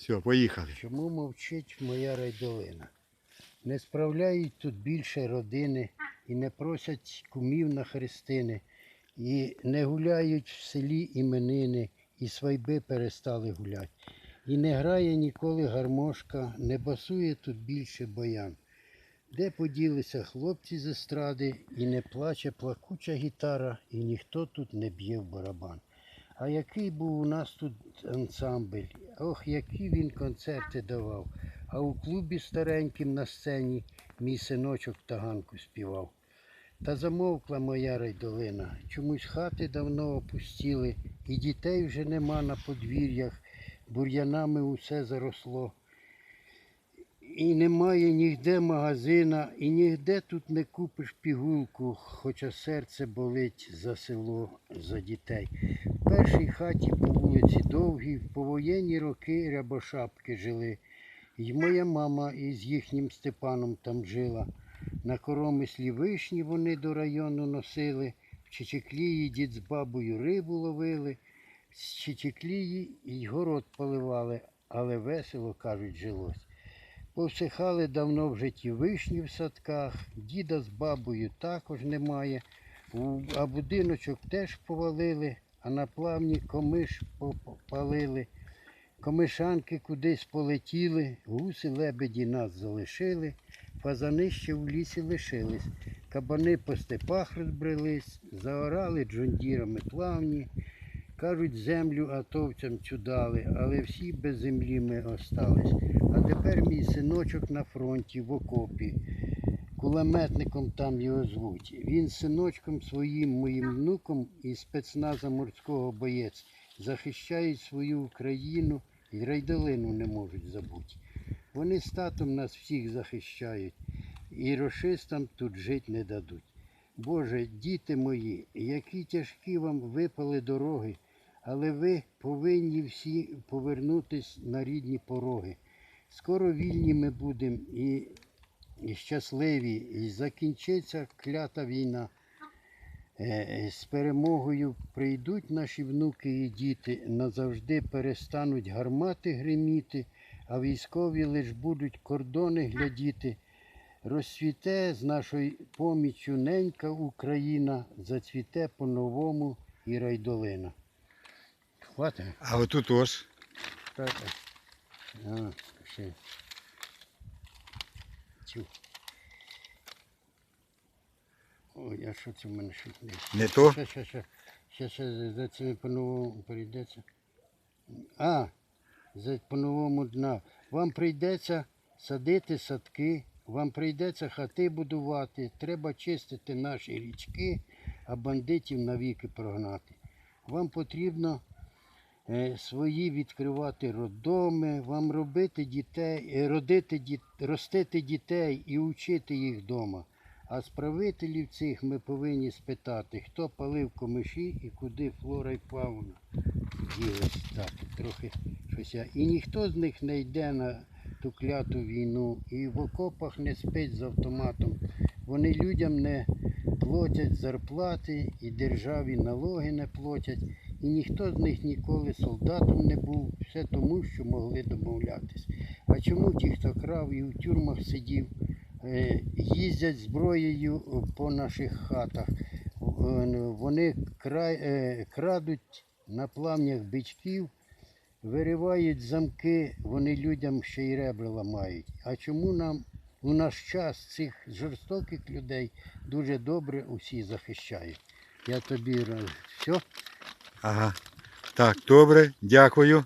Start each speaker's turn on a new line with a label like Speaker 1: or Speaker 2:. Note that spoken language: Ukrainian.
Speaker 1: Все, поїхали.
Speaker 2: Чому мовчить моя райдолина? Не справляють тут більше родини і не просять кумів на хрестини, і не гуляють в селі іменини, і свайби перестали гулять. І не грає ніколи гармошка, не басує тут більше баян. Де поділися хлопці з естради, і не плаче плакуча гітара, і ніхто тут не б'є в барабан. А який був у нас тут ансамбль? Ох, які він концерти давав. А у клубі стареньким на сцені мій синочок таганку співав. Та замовкла моя райдолина. Чомусь хати давно опустіли, і дітей вже нема на подвір'ях, бур'янами усе заросло. І немає нігде магазина, і нігде тут не купиш пігулку, хоча серце болить за село, за дітей. В першій хаті по вулиці довгій, в повоєнні роки рябошапки жили. І моя мама із їхнім Степаном там жила. На коромислі вишні вони до району носили, в Чечеклії дід з бабою рибу ловили, з Чечеклії й город поливали, але весело, кажуть, жилось. Повсихали давно вже ті вишні в садках, діда з бабою також немає, а будиночок теж повалили, а на плавні комиш попалили. Комишанки кудись полетіли, гуси лебеді нас залишили, фазани ще в лісі лишились, кабани по степах розбрелись, заорали джондірами плавні. Кажуть, землю атовцям цю дали, але всі без землі ми остались. А тепер мій синочок на фронті в окопі. Кулеметником там його звуть. Він синочком своїм моїм внуком із спецназа морського боєць захищають свою Україну і райдолину не можуть забути. Вони з татом нас всіх захищають і рошистам тут жити не дадуть. Боже, діти мої, які тяжкі вам випали дороги, але ви повинні всі повернутись на рідні пороги. Скоро вільні ми будемо і, і щасливі, і закінчиться клята війна. Е, З перемогою прийдуть наші внуки і діти, назавжди перестануть гармати гриміти, а військові лиш будуть кордони глядіти. Розцвіте з нашою поміччю ненька Україна, зацвіте по-новому і райдолина. Хватить?
Speaker 1: А отут ось.
Speaker 2: Так. А, ще. Цю. Ой, а що це в мене щось не?
Speaker 1: То?
Speaker 2: Ще, ще, ще. Ще, ще за цими по-новому прийдеться. А, за по-новому дна. Вам прийдеться садити садки, вам прийдеться хати будувати, треба чистити наші річки, а бандитів навіки прогнати. Вам потрібно свої відкривати роддоми, вам робити дітей, е, родити діт, ростити дітей і учити їх вдома. А з правителів цих ми повинні спитати, хто палив комиші і куди флора і фауна ділись. Так, трохи щось. І ніхто з них не йде на ту кляту війну, і в окопах не спить з автоматом. Вони людям не платять зарплати і державі налоги не платять. І ніхто з них ніколи солдатом не був, все тому, що могли домовлятись. А чому ті, хто крав і у тюрмах сидів, е, їздять зброєю по наших хатах? Вони е, крадуть на плавнях бичків, виривають замки, вони людям ще й ребра ламають. А чому нам у наш час цих жорстоких людей дуже добре усі захищають? Я тобі все.
Speaker 1: Ага. Так, добре, дякую.